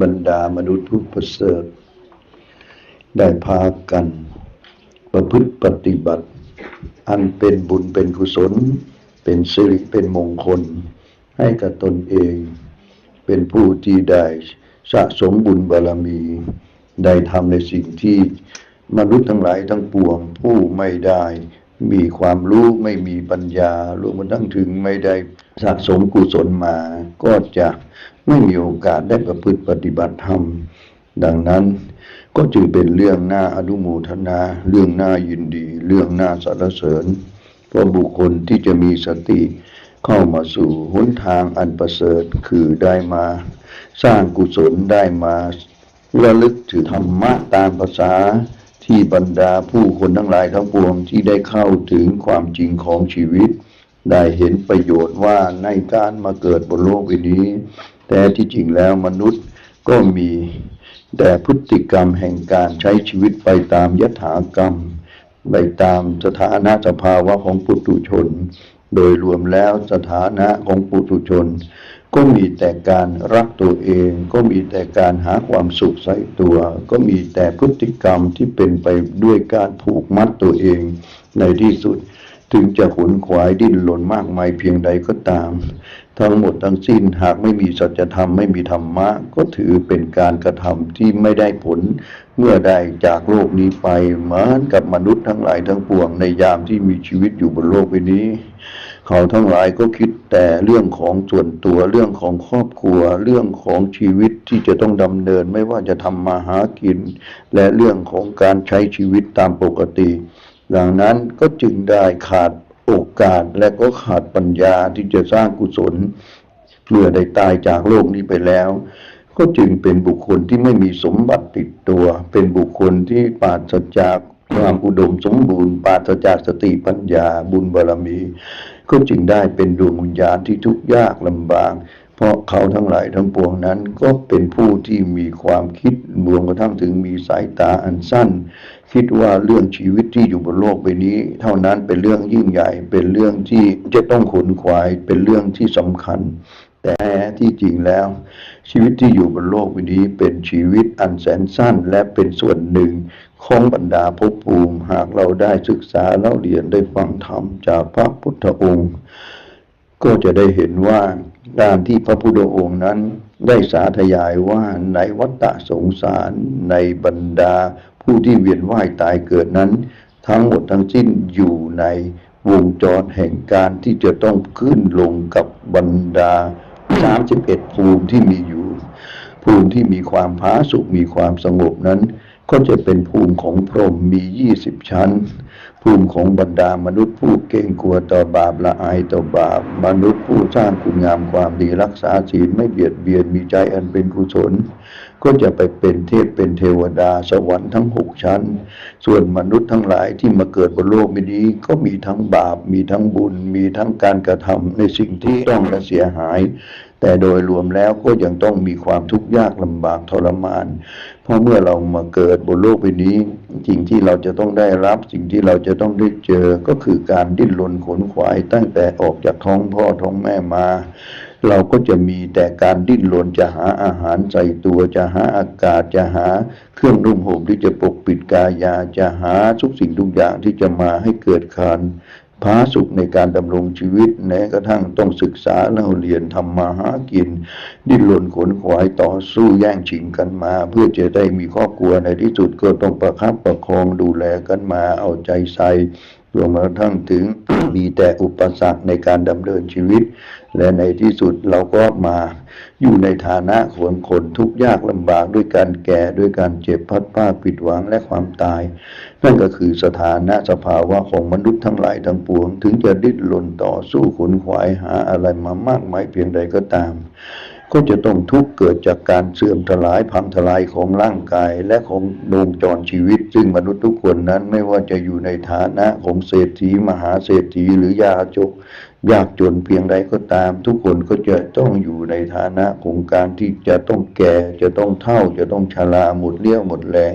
บรรดามนุษย์ผู้ประเสริฐ ได้พากัน ประพฤติปฏิบัติ อันเป็นบุญเป็นกุศล เป็นสิริเป็นมงคล ให้กับตนเอง เป็นผู้ที่ได้สะสมบุญบารมี ได้ทำในสิ่งที่มนุษย์ทั้งหลายทั้งปวงผู้ไม่ได้ มีความรู้ไม่มีปัญญารวมทั้งถึงไม่ได้ สะสมกุศลมาก็จะไม่มีโอกาสได้ประพฤติปฏิบัติธรรม ดังนั้นก็จึงเป็นเรื่องน่าอนุโมทนา เรื่องน่ายินดี เรื่องน่าสรรเสริญเพราะบุคคลที่จะมีสติเข้ามาสู่หนทางอันประเสริฐคือได้มาสร้างกุศลได้มาระลึกถึงธรรมะตามภาษาที่บรรดาผู้คนทั้งหลายทั้งปวงที่ได้เข้าถึงความจริงของชีวิต ได้เห็นประโยชน์ว่าในการมาเกิดบนโลกใบนี้ แต่ที่จริงแล้วมนุษย์ก็มีแต่พฤติกรรมแห่งการใช้ชีวิตไปตามยถากรรม ไปตามสถานะสภาวะของปุถุชน โดยรวมแล้วสถานะของปุถุชน ก็มีแต่การรักตัวเอง ก็มีแต่การหาความสุขใส่ตัว ก็มีแต่พฤติกรรมที่เป็นไปด้วยการผูกมัดตัวเองในที่สุด ถึงจะขนขวายดิ้นหล่นมากมายเพียงใดก็ตาม ทั้งหมดทั้งสิ้นหากไม่มีสัจธรรมไม่มีธรรมะ ก็ถือเป็นการกระทำที่ไม่ได้ผล เมื่อได้จากโลกนี้ไปเหมือนกับมนุษย์ทั้งหลายทั้งปวงในยามที่มีชีวิตอยู่บนโลกใบนี้ เขาทั้งหลายก็คิดแต่เรื่องของส่วนตัวเรื่องของครอบครัว เรื่องของชีวิตที่จะต้องดำเนินไม่ว่าจะทำมาหากิน และเรื่องของการใช้ชีวิตตามปกติ ดังนั้นก็จึงได้ขาดโอกาสและก็ขาดปัญญาที่จะสร้างกุศลเมื่อได้ตายจากโลกนี้ไปแล้ว ก็จึงเป็นบุคคลที่ไม่มีสมบัติติดตัว เป็นบุคคลที่ปราศจากความอุดมสมบูรณ์ปราศจากสติปัญญาบุญบารมี ก็จึงได้เป็นดวงวิญญาณที่ทุกข์ยากลำบาก เพราะเขาทั้งหลายทั้งปวงนั้นก็เป็นผู้ที่มีความคิดรวมกระทั่งถึงมีสายตาอันสั้น คิดว่าเรื่องชีวิตที่อยู่บนโลกใบนี้ เท่านั้นเป็นเรื่องยิ่งใหญ่ เป็นเรื่องที่จะต้องขนขวาย เป็นเรื่องที่สำคัญ แต่ที่จริงแล้ว ชีวิตที่อยู่บนโลกใบนี้เป็นชีวิตอันแสนสั้น และเป็นส่วนหนึ่งของบรรดาภพภูมิหากเราได้ศึกษาเล่าเรียนได้ฟังธรรมจากพระพุทธองค์ ก็จะได้เห็นว่า การที่พระพุทธองค์นั้นได้สาธยายว่าในวัฏสงสารในบรรดาผู้ที่เวียนว่ายตายเกิดนั้น ทั้งหมดทั้งสิ้นอยู่ในวงจรแห่งการที่จะต้องขึ้นลงกับบรรดา 31 ภูมิที่มีอยู่ ภูมิที่มีความผาสุกมีความสงบนั้น ก็จะเป็นภูมิของพรหมมี20ชั้น ภูมิของบรรดามนุษย์ผู้เก่งกลัวต่อบาปละอายต่อบาป มนุษย์ผู้สร้างคุณงามความดีรักษาศีลไม่เบียดเบียนมีใจอันเป็นกุศล ก็จะไปเป็นเทพเป็นเทวดาสวรรค์ทั้งหกชั้น ส่วนมนุษย์ทั้งหลายที่มาเกิดบนโลกนี้ก็มีทั้งบาป มีทั้งบุญ มีทั้งการกระทำในสิ่งที่ต้องและเสียหาย แต่โดยรวมแล้วก็ยังต้องมีความทุกข์ยากลำบากทรมาน เพราะเมื่อเรามาเกิดบนโลกใบนี้ สิ่งที่เราจะต้องได้รับสิ่งที่เราจะต้องได้เจอก็คือการดิ้นรนขนขวายตั้งแต่ออกจากท้องพ่อท้องแม่มา เราก็จะมีแต่การดิ้นรนจะหาอาหารใส่ตัวจะหาอากาศจะหา เครื่องนุ่งห่มที่จะปกปิดกายาจะหาทุกสิ่งทุกอย่างที่จะมาให้เกิดการพาสุขในการดำรงชีวิตแม้กระทั่งต้องศึกษาเล่าเรียนทำมาหากิน ดิ้นรนขนขวายต่อสู้แย่งชิงกันมา เพื่อจะได้มีครอบครัวในที่สุดก็ต้องประคับประคองดูแลกันมาเอาใจใส่ รวมกระทั่งถึง มีแต่อุปสรรคในการดำเนินชีวิต และในที่สุดเราก็มาอยู่ในฐานะคนคนทุกข์ยากลำบากด้วยการแก่ด้วยการเจ็บพัดผ้าผิดหวังและความตาย นั่นก็คือสถานะสภาวะของมนุษย์ทั้งหลายทั้งปวง ถึงจะดิ้นรนต่อสู้ขนขวายหาอะไรมามากมายเพียงใดก็ตาม ก็จะต้องทุกข์เกิดจากการเสื่อมทลายพังทลายของร่างกายและของวงจรชีวิต ซึ่งมนุษย์ทุกคนนั้นไม่ว่าจะอยู่ในฐานะของเศรษฐีมหาเศรษฐีหรือยาจกยากจนเพียงใดก็ตาม ทุกคนก็จะต้องอยู่ในฐานะของการที่จะต้องแก่ จะต้องเฒ่า จะต้องชราหมดเลี้ยวหมดแรง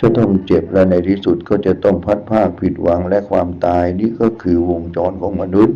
จะต้องเจ็บและในที่สุดก็จะต้องพัดภาคผิดหวังและความตายนี่ก็คือวงจรของมนุษย์